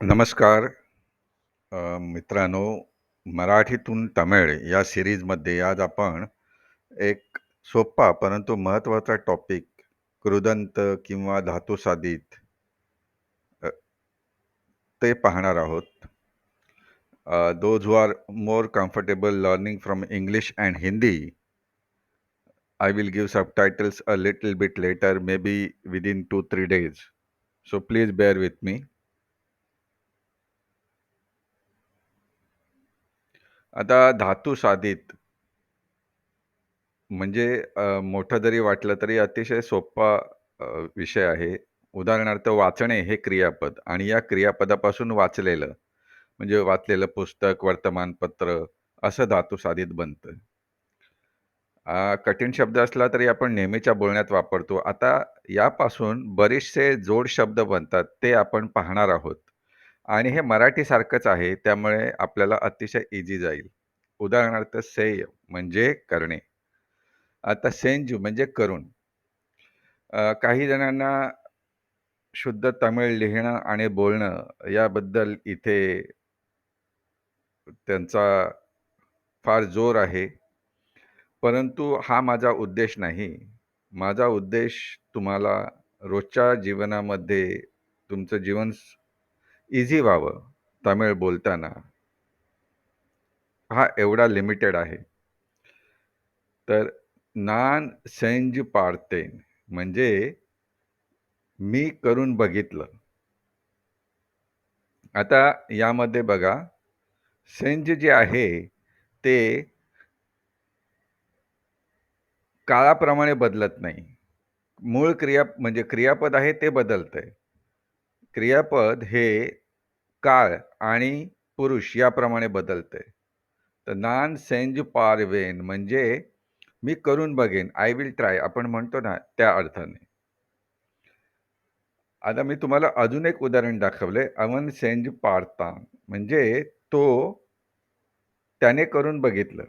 नमस्कार. मित्रांनो मराठीतून तमिळ या सिरीजमध्ये आज आपण एक सोपा परंतु महत्त्वाचा टॉपिक कृदंत किंवा धातुसाधित ते पाहणार आहोत. Those who are more comfortable learning from English and Hindi I will give subtitles a little bit later maybe within two three days so please bear with me आता धातुसाधित म्हणजे अ, मोठं जरी वाटलं तरी अतिशय सोपा अ, विषय आहे. उदाहरणार्थ वाचणे हे क्रियापद आणि या क्रियापदापासून वाचलेलं म्हणजे वाचलेलं पुस्तक, वर्तमानपत्र असं धातुसाधित बनतं. अ, कठीण शब्द असला तरी आपण नेहमीच्या बोलण्यात वापरतो. आता यापासून बरेचसे जोड शब्द बनतात ते आपण पाहणार आहोत आणि हे मराठीसारखंच आहे त्यामुळे आपल्याला अतिशय ईझी जाईल. उदाहरणार्थ सेय म्हणजे करणे. आता सेंजू म्हणजे करून. अ, काही जणांना शुद्ध तमिळ लिहिणं आणि बोलणं याबद्दल इथे त्यांचा फार जोर आहे. परंतु हा माझा उद्देश नाही. माझा उद्देश तुम्हाला रोजच्या जीवनामध्ये तुमचं जीवन इझी व्हावं तमिळ बोलताना. हा एवढा लिमिटेड आहे. तर नान सेंज पार्तेन म्हणजे मी करून बघितलं. आता यामध्ये बघा, सेंज जे आहे ते काळाप्रमाणे बदलत नाही. मूळ क्रिया म्हणजे क्रियापद आहे ते बदलतंय. क्रियापद हे काळ आणि पुरुष याप्रमाणे बदलते तर नान सेंज पारवेन म्हणजे मी करून बघेन. आय विल ट्राय आपण म्हणतो ना त्या अर्थाने. आता मी तुम्हाला अजून एक उदाहरण दाखवले अवन सेंज पारता म्हणजे तो त्याने करून बघितलं.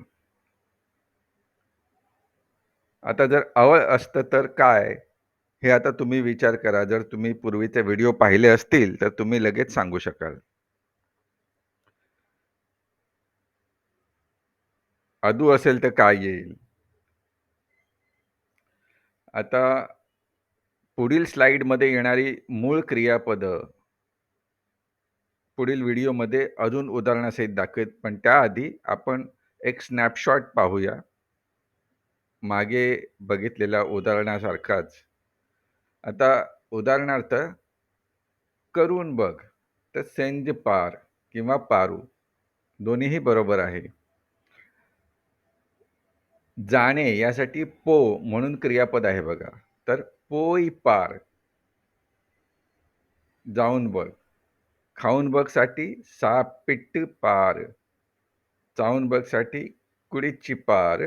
आता जर अवळ असतं तर काय? हे आता तुम्ही विचार करा. जर तुम्ही पूर्वीचे व्हिडिओ पाहिले असतील तर तुम्ही लगेच सांगू शकाल. अदू असेल तर काय येईल? आता पुढील स्लाइडमध्ये येणारी मूळ क्रियापदं पुढील व्हिडिओमध्ये अजून उदाहरणासहित दाखवेत पण त्याआधी आपण एक स्नॅपशॉट पाहूया. मागे बघितलेल्या उदाहरणासारखाच. आता उदाहरणार्थ करून बघ. तर सेंज पार किंवा पारू दोन्हीही बरोबर आहे. जाणे यासाठी पो म्हणून क्रियापद आहे बघा. तर पोई पार. जाऊन बघ. खाऊन बघसाठी सापिट्ट पार. चावून बघसाठी कुडीची पार.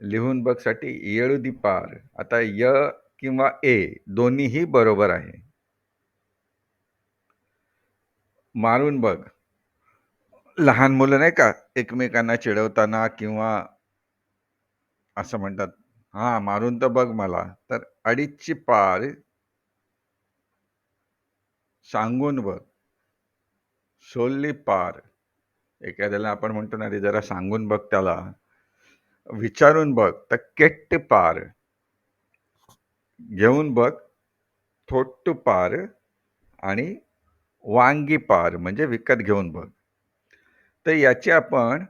लिहून बघसाठी येळुदी पार. आता य किंवा ए दोन्हीही बरोबर आहे. मारून बघ. लहान मुलं नाही का एकमेकांना चिडवताना किंवा असं म्हणतात, हा मारून तर बघ मला." तर अडीचची पार सांगून बघ. सोलली पार. एखाद्याला आपण म्हणतो ना, रे जरा सांगून बघ त्याला." विचारून बघ तर केट्ट पार. घेऊन बघ. थोट्टू पार आणि वांगी पार म्हणजे विकत घेऊन बघ. तर याची आपण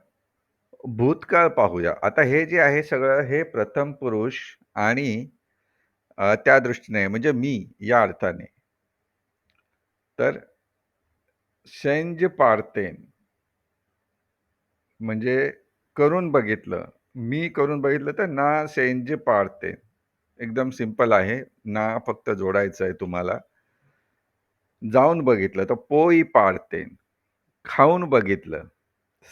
भूतकाळ पाहूया. आता हे जे आहे सगळं हे प्रथम पुरुष आणि अ, त्या दृष्टीने म्हणजे मी या अर्थाने. तर सेंज पारतेन. म्हणजे करून बघितलं. मी करून बघितलं तर ना सेंज पारतेन. एकदम सिंपल आहे. ना फक्त जोडायचं आहे तुम्हाला. जाऊन बघितलं तर पोई पाडतेन खाऊन बघितलं.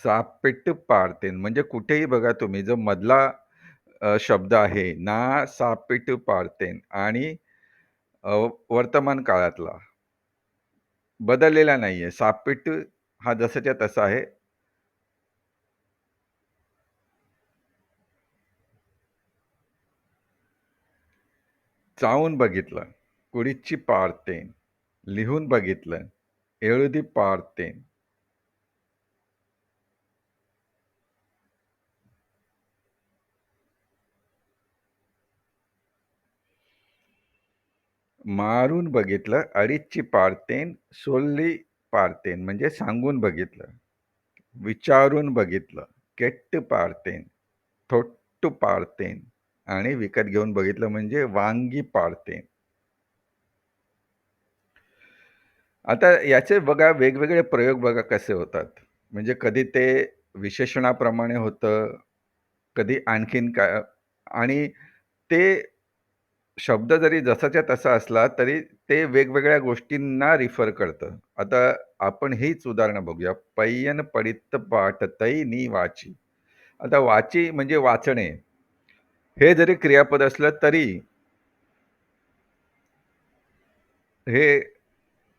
सापेट पाडतेन म्हणजे कुठेही बघा तुम्ही जो मधला शब्द आहे ना सापेट पाडतेन आणि वर्तमान काळातला. बदललेला नाही आहे सापेट हा जसाच्या तसा आहे. चावून बघितलं कुडीची पारतेन लिहून बघितलं एळुदी पारतेन मारून बघितलं अडीचची पारतेन सोल्ली पारतेन म्हणजे सांगून बघितलं. विचारून बघितलं केट्ट पारतेन थोट्ट पारतेन आणि विकत घेऊन बघितलं म्हणजे वांगी पाळते आता याचे बघा वेगवेगळे प्रयोग बघा कसे होतात. म्हणजे कधी ते विशेषणाप्रमाणे होतं, कधी आणखीन काय आणि ते शब्द जरी जसाच्या तसा असला, तरी ते वेगवेगळ्या गोष्टींना रिफर करतं. आता आपण हीच उदाहरणं बघूया. "पैय्यन पडित्त पाठतई नी वाची." आता वाची म्हणजे वाचणे. हे जरी क्रियापद असलं तरी हे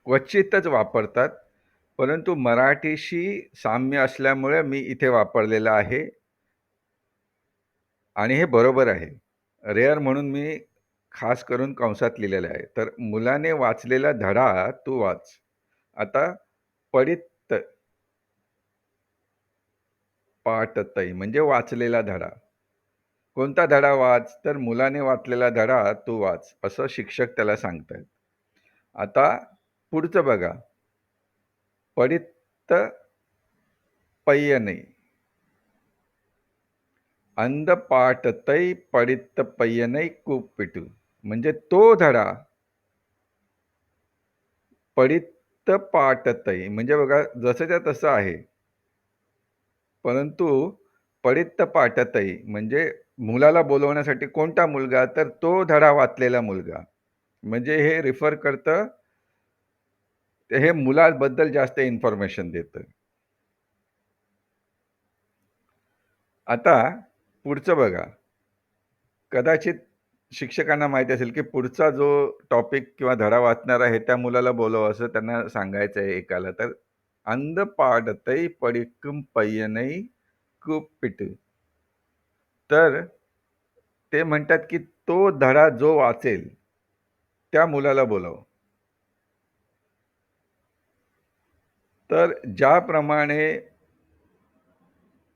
क्वचितच वापरतात. परंतु मराठीशी साम्य असल्यामुळे मी इथे वापरलेलं आहे. आणि हे बरोबर आहे. रेअर म्हणून मी खास करून कंसात लिहिलेलं आहे. तर मुलाने वाचलेला धडा तू वाच. आता पडित पाटतई म्हणजे वाचलेला धडा. कोणता धडा वाच? तर मुलाने वाचलेला धडा तू वाच, असं शिक्षक त्याला सांगतायत. आता पुढचं बघा. पडित्त पय्यनै. अंध पाठतै पडित्त कूप पिटू म्हणजे तो धडा पडित पाठतै म्हणजे बघा जसंच्या तसं आहे. परंतु पडित्त पाटतई म्हणजे मुलाला बोलवण्यासाठी कोणता मुलगा? तर तो धडा वाचलेला मुलगा. म्हणजे हे रिफर करतं हे मुलाबद्दल जास्त इन्फॉर्मेशन देतं. आता पुढचं बघा. कदाचित शिक्षकांना माहिती असेल, की पुढचा जो टॉपिक किंवा धडा वाचणार आहे, त्या मुलाला बोलव असं त्यांना सांगायचं आहे एकाला. तर "अंध पाडतै पडिक्कम पय्यनै कुप्पीटू." तर ते म्हणतात, की तो धडा जो वाचेल, त्या मुलाला बोलाव तर ज्याप्रमाणे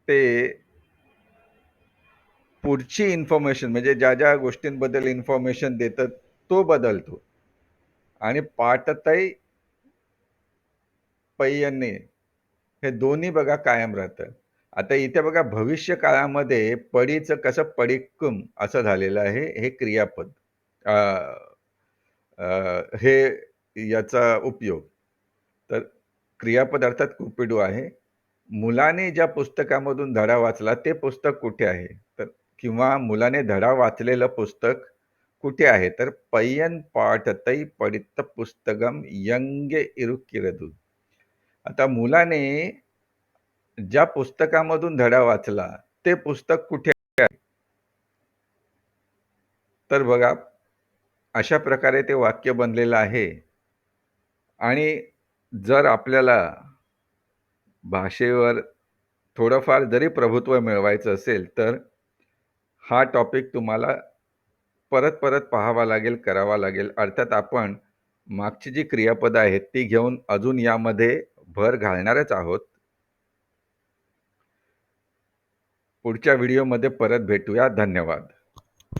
ते पुढची इन्फॉर्मेशन म्हणजे ज्या-ज्या गोष्टींबद्दल इन्फॉर्मेशन देतात तो बदलतो. आणि पाठताई पैयने हे दोन्ही बघा कायम राहतं. आता इथे बघा भविष्य काळामध्ये पडीचं कसं पडिक्कुम असं झालेलं आहे, हे क्रियापद. अ, अ, हे याचा उपयोग. तर क्रियापद अर्थात कुपिडू आहे. मुलाने ज्या पुस्तकामधून धडा वाचला, ते पुस्तक कुठे आहे? तर किंवा मुलाने धडा वाचलेलं पुस्तक कुठे आहे? तर "पय्यन पाठतई पडित पुस्तकम यंगे इरुकिरदू आता मुलाने ज्या पुस्तकामधून धडा वाचला, ते पुस्तक कुठे आहे? तर बघा, अशा प्रकारे ते वाक्य बनलेलं आहे. आणि जर आपल्याला भाषेवर थोडंफार जरी प्रभुत्व मिळवायचं असेल, तर हा टॉपिक तुम्हाला परत-परत पाहावा लागेल, करावा लागेल. अर्थात आपण मागची जी क्रियापदं आहेत, ती घेऊन अजून यामध्ये भर घालणारच आहोत. पुढच्या व्हिडिओमध्ये परत भेटूया. धन्यवाद.